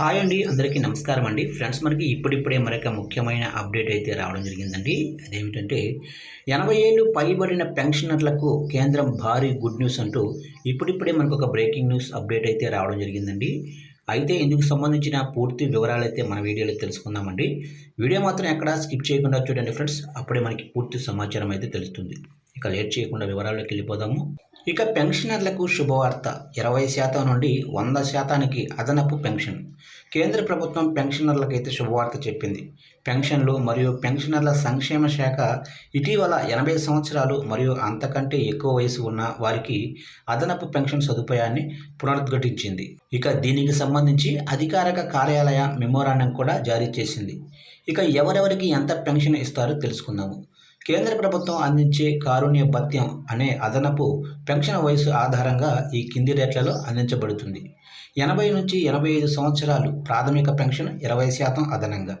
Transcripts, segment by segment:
Hi అండి అందరికీ నమస్కారం అండి. ఫ్రెండ్స్ మనకి ఇప్పుడిప్పుడే మరొక ముఖ్యమైన అప్డేట్ అయితే రావడం జరిగిందండి. అదేమిటంటే ఎనభై ఏళ్ళు పైబడిన పెన్షనర్లకు కేంద్రం భారీ గుడ్ న్యూస్ అంటూ ఇప్పుడిప్పుడే మనకు ఒక బ్రేకింగ్ న్యూస్ అప్డేట్ అయితే రావడం జరిగిందండి. అయితే ఇందుకు సంబంధించిన పూర్తి వివరాలు అయితే మన వీడియోలో తెలుసుకుందామండి. వీడియో మాత్రం ఎక్కడ స్కిప్ చేయకుండా చూడండి ఫ్రెండ్స్. అప్పుడే మనకి పూర్తి సమాచారం అయితే తెలుస్తుంది. ఇక లేట్ చేయకుండా వివరాల్లోకి వెళ్ళిపోదాము. ఇక పెన్షనర్లకు శుభవార్త. ఇరవై శాతం నుండి వంద శాతానికి అదనపు పెన్షన్. కేంద్ర ప్రభుత్వం పెన్షనర్లకైతే శుభవార్త చెప్పింది. పెన్షన్లు మరియు పెన్షనర్ల సంక్షేమ శాఖ ఇటీవల ఎనభై సంవత్సరాలు మరియు అంతకంటే ఎక్కువ వయసు ఉన్న వారికి అదనపు పెన్షన్ సదుపాయాన్ని పునరుద్ఘటించింది. ఇక దీనికి సంబంధించి అధికారిక కార్యాలయ మెమోరాండం కూడా జారీ చేసింది. ఇక ఎవరెవరికి ఎంత పెన్షన్ ఇస్తారో తెలుసుకుందాము. కేంద్ర ప్రభుత్వం అందించే కారుణ్య భత్యం అనే అదనపు పెన్షన్ వయసు ఆధారంగా ఈ కింది రేట్లలో అందించబడుతుంది. ఎనభై నుంచి ఎనభై ఐదు సంవత్సరాలు ప్రాథమిక పెన్షన్ ఇరవై శాతం అదనంగా.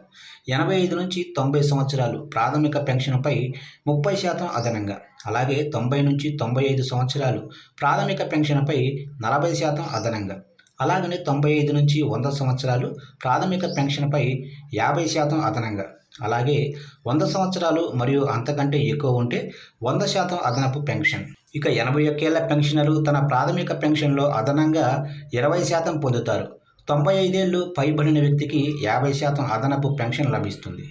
ఎనభై ఐదు నుంచి తొంభై సంవత్సరాలు ప్రాథమిక పెన్షన్పై ముప్పై శాతం అదనంగా. అలాగే తొంభై నుంచి తొంభై ఐదు సంవత్సరాలు ప్రాథమిక పెన్షన్పై నలభై శాతం అదనంగా. అలాగనే తొంభై ఐదు నుంచి వంద సంవత్సరాలు ప్రాథమిక పెన్షన్పై యాభై శాతం అదనంగా. అలాగే వంద సంవత్సరాలు మరియు అంతకంటే ఎక్కువ ఉంటే వంద శాతం అదనపు పెన్షన్. ఇక ఎనభై ఒక్కేళ్ళ పెన్షనరు తన ప్రాథమిక పెన్షన్లో అదనంగా ఇరవై శాతం పొందుతారు. తొంభై ఐదేళ్ళు పైబడిన వ్యక్తికి యాభై శాతం అదనపు పెన్షన్ లభిస్తుంది.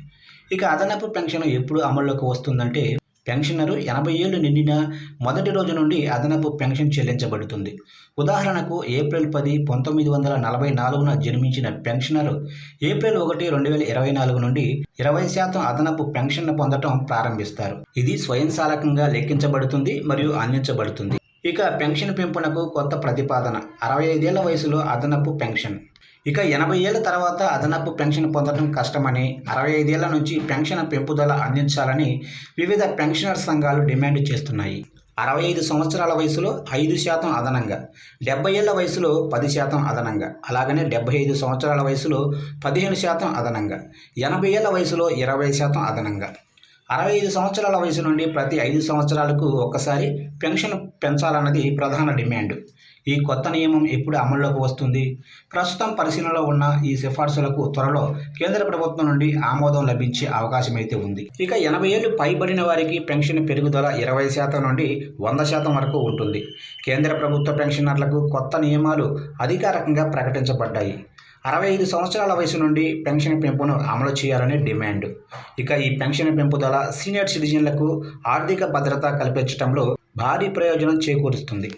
ఇక అదనపు పెన్షన్ ఎప్పుడు అమల్లోకి వస్తుందంటే పెన్షనరు ఎనభై ఏళ్ళు నిండిన మొదటి రోజు నుండి అదనపు పెన్షన్ చెల్లించబడుతుంది. ఉదాహరణకు ఏప్రిల్ పది పంతొమ్మిది వందల నలభై నాలుగున జన్మించిన పెన్షనరు ఏప్రిల్ ఒకటి రెండు వేల ఇరవై నాలుగు నుండి ఇరవై శాతం అదనపు పెన్షన్ను పొందటం ప్రారంభిస్తారు. ఇది స్వయం సాలకంగా లెక్కించబడుతుంది మరియు అందించబడుతుంది. ఇక పెన్షన్ పెంపునకు కొత్త ప్రతిపాదన. అరవై ఐదేళ్ళ వయసులో అదనపు పెన్షన్. ఇక ఎనభై ఏళ్ళ తర్వాత అదనపు పెన్షన్ పొందడం కష్టమని అరవై ఐదేళ్ళ నుంచి పెన్షన్ పెంపుదల అందించాలని వివిధ పెన్షనర్ సంఘాలు డిమాండ్ చేస్తున్నాయి. అరవై ఐదు సంవత్సరాల వయసులో ఐదు శాతం అదనంగా డెబ్బై ఏళ్ళ వయసులో పది శాతం అదనంగా అలాగనే డెబ్బై ఐదు సంవత్సరాల వయసులో పదిహేను శాతం అదనంగా ఎనభై ఏళ్ళ వయసులో ఇరవై శాతం అదనంగా. అరవై ఐదు సంవత్సరాల వయసు నుండి ప్రతి ఐదు సంవత్సరాలకు ఒక్కసారి పెన్షన్ పెంచాలన్నది ప్రధాన డిమాండ్. ఈ కొత్త నియమం ఎప్పుడు అమల్లోకి వస్తుంది? ప్రస్తుతం పరిశీలనలో ఉన్న ఈ సిఫార్సులకు త్వరలో కేంద్ర ప్రభుత్వం నుండి ఆమోదం లభించే అవకాశం అయితే ఉంది. ఇక ఎనభై ఏళ్ళు పైబడిన వారికి పెన్షన్ పెరుగుదల ఇరవై శాతం నుండి వంద శాతం వరకు ఉంటుంది. కేంద్ర ప్రభుత్వ పెన్షనర్లకు కొత్త నియమాలు అధికారికంగా ప్రకటించబడ్డాయి. అరవై ఐదు సంవత్సరాల వయసు నుండి పెన్షన్ పెంపును అమలు చేయాలని డిమాండ్. ఇక ఈ పెన్షన్ పెంపుదల సీనియర్ సిటిజన్లకు ఆర్థిక భద్రత కల్పించడంలో భారీ ప్రయోజనం చేకూరుస్తుంది.